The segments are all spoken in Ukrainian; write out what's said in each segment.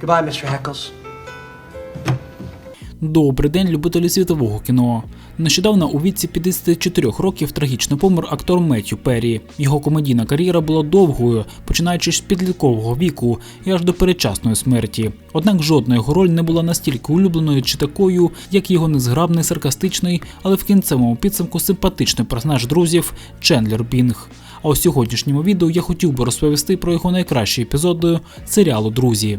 Goodbye, Mr. Heckles. Добрий день, любителі світового кіно. Нещодавно у віці 54 років трагічно помер актор Меттю Перрі. Його комедійна кар'єра була довгою, починаючи з підліткового віку і аж до передчасної смерті. Однак жодна його роль не була настільки улюбленою чи такою, як його незграбний, саркастичний, але в кінцевому підсумку симпатичний персонаж друзів Чендлер Бінг. А у сьогоднішньому відео я хотів би розповісти про його найкращі епізоди серіалу Друзі.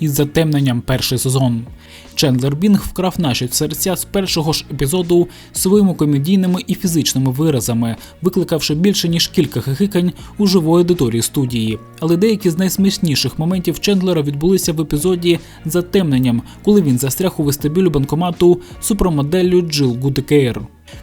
Із затемненням перший сезон. Чендлер Бінг вкрав наші серця з першого ж епізоду своїми комедійними і фізичними виразами, викликавши більше ніж кілька хихикань у живої аудиторії студії. Але деякі з найсмішніших моментів Чендлера відбулися в епізоді затемненням, коли він застряг у вестибюлі банкомату супермоделлю Джил Гудекейр.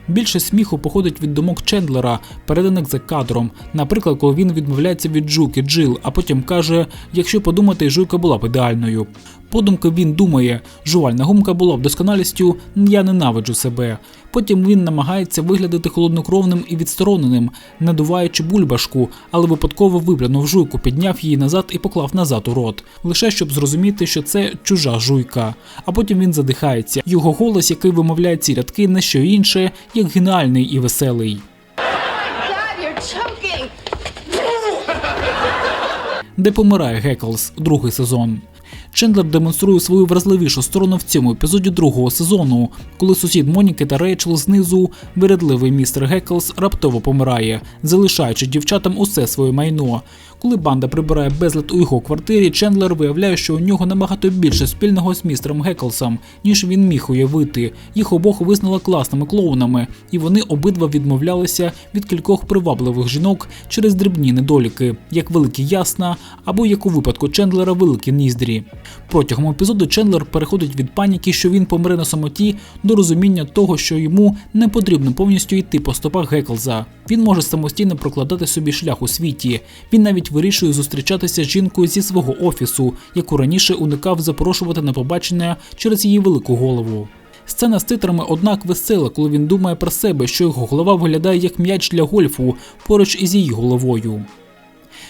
Більше сміху походить від думок Чендлера, переданих за кадром. Наприклад, коли він відмовляється від жуки Джил, а потім каже: якщо подумати, жуйка була б ідеальною. Подумки він думає, жувальна гумка була б досконалістю, я ненавиджу себе. Потім він намагається виглядати холоднокровним і відстороненим, надуваючи бульбашку, але випадково виплюнув жуйку, підняв її назад і поклав назад у рот, лише щоб зрозуміти, що це чужа жуйка. А потім він задихається. Його голос, який вимовляє ці рядки, не що інше, як геніальний і веселий. Де помирає Геклс, другий сезон. Чендлер демонструє свою вразливішу сторону в цьому епізоді другого сезону, коли сусід Моніки та Рейчел знизу, вирядливий містер Геклс раптово помирає, залишаючи дівчатам усе своє майно. Коли банда прибирає безлад у його квартирі, Чендлер виявляє, що у нього набагато більше спільного з містером Геклсом, ніж він міг уявити. Їх обох визнали класними клоунами, і вони обидва відмовлялися від кількох привабливих жінок через дрібні недоліки, як великі ясна або як у випадку Чендлера великі ніздрі. Протягом епізоду Чендлер переходить від паніки, що він помре на самоті, до розуміння того, що йому не потрібно повністю йти по стопах Геклза. Він може самостійно прокладати собі шлях у світі. Він навіть вирішує зустрічатися з жінкою зі свого офісу, яку раніше уникав запрошувати на побачення через її велику голову. Сцена з титрами, однак, весела, коли він думає про себе, що його голова виглядає як м'яч для гольфу поруч із її головою.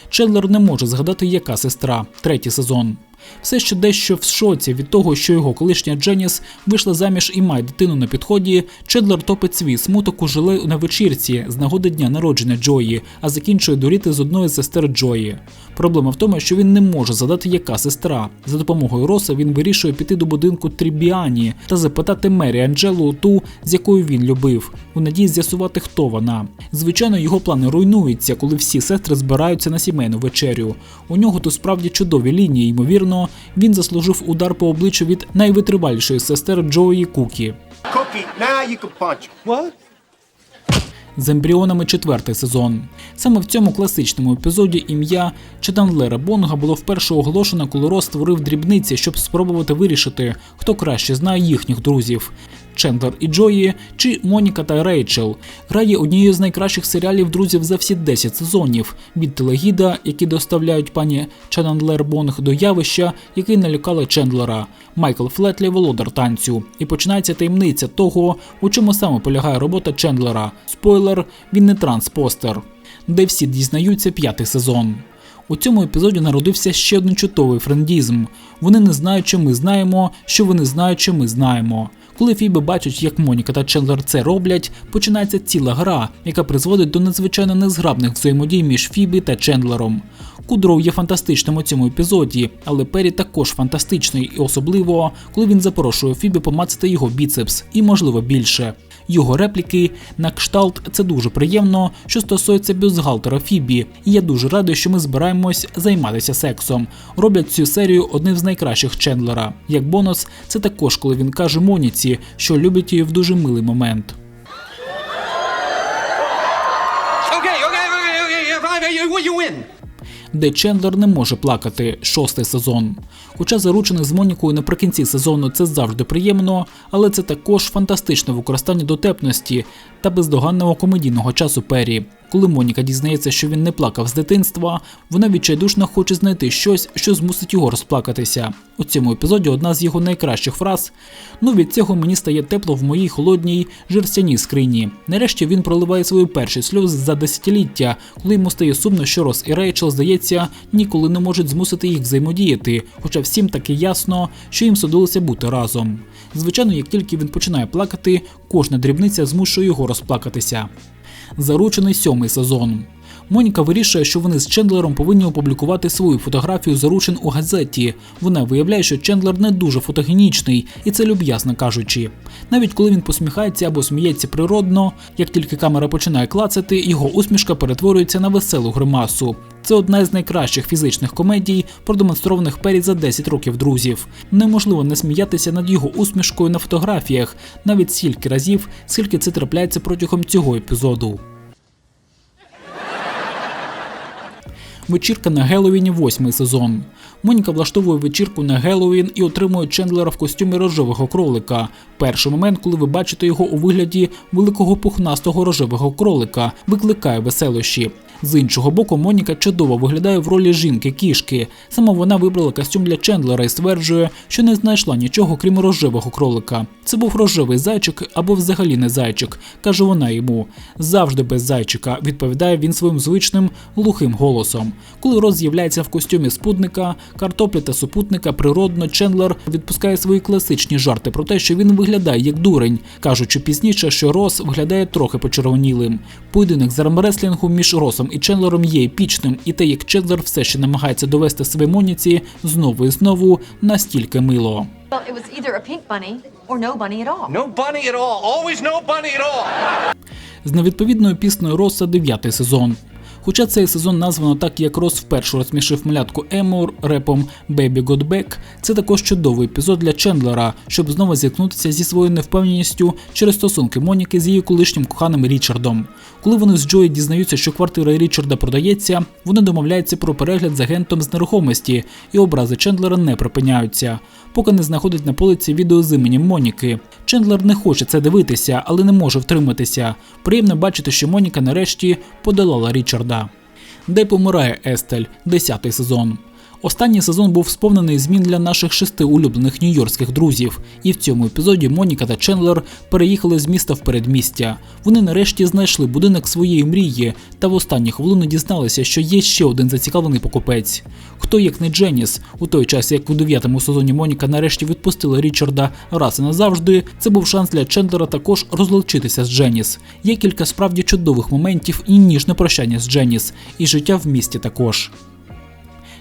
Чедлер не може згадати, яка сестра, третій сезон. Все ще дещо в шоці від того, що його колишня Дженіс вийшла заміж і має дитину на підході. Чендлер топить свій смуток у желе на вечірці з нагоди дня народження Джої, а закінчує дуріти з одної з сестер Джої. Проблема в тому, що він не може задати, яка сестра. За допомогою Роса він вирішує піти до будинку Трібіані та запитати Мері Анджелу ту, з якою він любив, у надії з'ясувати, хто вона. Звичайно, його плани руйнуються, коли всі сестри збираються на сімейну вечерю. У нього тут справді чудові лінії, ймовірно, він заслужив удар по обличчю від найвитривалішої сестер Джої Кукі. З ембріонами четвертий сезон. Саме в цьому класичному епізоді ім'я Чеданлера Бонга було вперше оголошено, коли Рос створив дрібниці, щоб спробувати вирішити, хто краще знає їхніх друзів. Чендлер і Джої чи Моніка та Рейчел грає однією з найкращих серіалів друзів за всі 10 сезонів від телегіда, які доставляють пані Чендлер Бонг до явища, який налякали Чендлера, Майкл Флетлі володар танцю. І починається таємниця того, у чому саме полягає робота Чендлера. Спойлер, він не транспостер, де всі дізнаються п'ятий сезон. У цьому епізоді народився ще один чутовий френдізм. Вони не знають, що ми знаємо, що вони знають, що ми знаємо. Коли Фіби бачить, як Моніка та Чендлер це роблять, починається ціла гра, яка призводить до надзвичайно незграбних взаємодій між Фібі та Чендлером. Кудроу є фантастичним у цьому епізоді, але Пері також фантастичний, і особливо, коли він запрошує Фібі помацати його біцепс, і можливо більше. Його репліки на кшталт це дуже приємно, що стосується бюстгальтера Фібі, і я дуже радий, що ми збираємось займатися сексом. Роблять цю серію одним з найкращих Чендлера. Як бонус, це також коли він каже Моніці, що любить її в дуже милий момент. Okay, okay, okay, okay, you win. Де Чендлер не може плакати шостий сезон. Хоча заручений з Монікою наприкінці сезону це завжди приємно, але це також фантастичне використання дотепності та бездоганного комедійного часу Пері. Коли Моніка дізнається, що він не плакав з дитинства, вона відчайдушно хоче знайти щось, що змусить його розплакатися. У цьому епізоді одна з його найкращих фраз: Ну від цього мені стає тепло в моїй холодній жерстяній скрині. Нарешті він проливає свої перші сльози за десятиліття, коли йому стає сумно, що Рос і Рейчел, здається, ніколи не можуть змусити їх взаємодіяти, хоча всім таки ясно, що їм судилося бути разом. Звичайно, як тільки він починає плакати, кожна дрібниця змушує його розплакатися. Заручений сьомий сезон. Моніка вирішує, що вони з Чендлером повинні опублікувати свою фотографію заручин у газеті. Вона виявляє, що Чендлер не дуже фотогенічний, і це люб'язно кажучи. Навіть коли він посміхається або сміється природно, як тільки камера починає клацати, його усмішка перетворюється на веселу гримасу. Це одна із найкращих фізичних комедій, продемонстрованих Пері за 10 років друзів. Неможливо не сміятися над його усмішкою на фотографіях, навіть стільки разів, скільки це трапляється протягом цього епізоду. Вечірка на Геловіні восьмий сезон. Моніка влаштовує вечірку на Геловін і отримує Чендлера в костюмі рожевого кролика. Перший момент, коли ви бачите його у вигляді великого пухнастого рожевого кролика, викликає веселощі. З іншого боку, Моніка чудово виглядає в ролі жінки кішки. Саме вона вибрала костюм для Чендлера і стверджує, що не знайшла нічого крім рожевого кролика. Це був рожевий зайчик або взагалі не зайчик, каже вона йому. Завжди без зайчика, відповідає він своїм звичним глухим голосом. Коли Роз з'являється в костюмі спутника, картоплі та супутника, природно Чендлер відпускає свої класичні жарти про те, що він виглядає як дурень, кажучи пізніше, що Рос виглядає трохи почервонілим. Поєдинок з армреслінгу між Росом і Чендлером є епічним, і те, як Чендлер все ще намагається довести себе Моніці знову і знову настільки мило. З невідповідною піснею Роса дев'ятий сезон. Хоча цей сезон названо так, як Рос вперше розсмішив малятку Емур репом Baby Got Back, це також чудовий епізод для Чендлера, щоб знову зіткнутися зі своєю невпевненістю через стосунки Моніки з її колишнім коханим Річардом. Коли вони з Джої дізнаються, що квартира Річарда продається, вони домовляються про перегляд з агентом з нерухомості, і образи Чендлера не припиняються, поки не знаходять на полиці відео з іменем Моніки. Чендлер не хоче це дивитися, але не може втриматися. Приємно бачити, що Моніка нарешті подолала Річарда. Де помирає Естель, 10 сезон. Останній сезон був сповнений змін для наших шести улюблених нью-йоркських друзів, і в цьому епізоді Моніка та Чендлер переїхали з міста в передмістя. Вони нарешті знайшли будинок своєї мрії, та в останні хвилини дізналися, що є ще один зацікавлений покупець. Хто як не Дженіс, у той час, як у дев'ятому сезоні Моніка нарешті відпустила Річарда раз і назавжди, це був шанс для Чендлера також розлучитися з Дженіс. Є кілька справді чудових моментів і ніжне прощання з Дженіс, і життя в місті також.